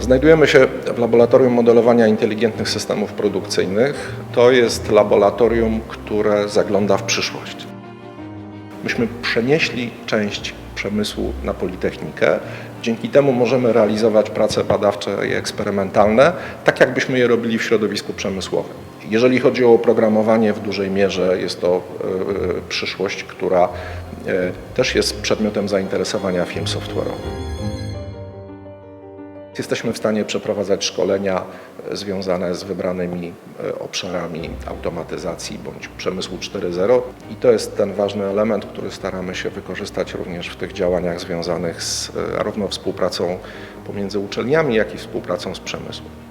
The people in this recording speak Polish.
Znajdujemy się w laboratorium modelowania inteligentnych systemów produkcyjnych. To jest laboratorium, które zagląda w przyszłość. Myśmy przenieśli część przemysłu na Politechnikę. Dzięki temu możemy realizować prace badawcze i eksperymentalne, tak jakbyśmy je robili w środowisku przemysłowym. Jeżeli chodzi o oprogramowanie, w dużej mierze jest to e, przyszłość, która e, też jest przedmiotem zainteresowania firm software'owych. Jesteśmy w stanie przeprowadzać szkolenia e, związane z wybranymi e, obszarami automatyzacji bądź przemysłu 4.0 i to jest ten ważny element, który staramy się wykorzystać również w tych działaniach związanych z e, zarówno współpracą pomiędzy uczelniami, jak i współpracą z przemysłem.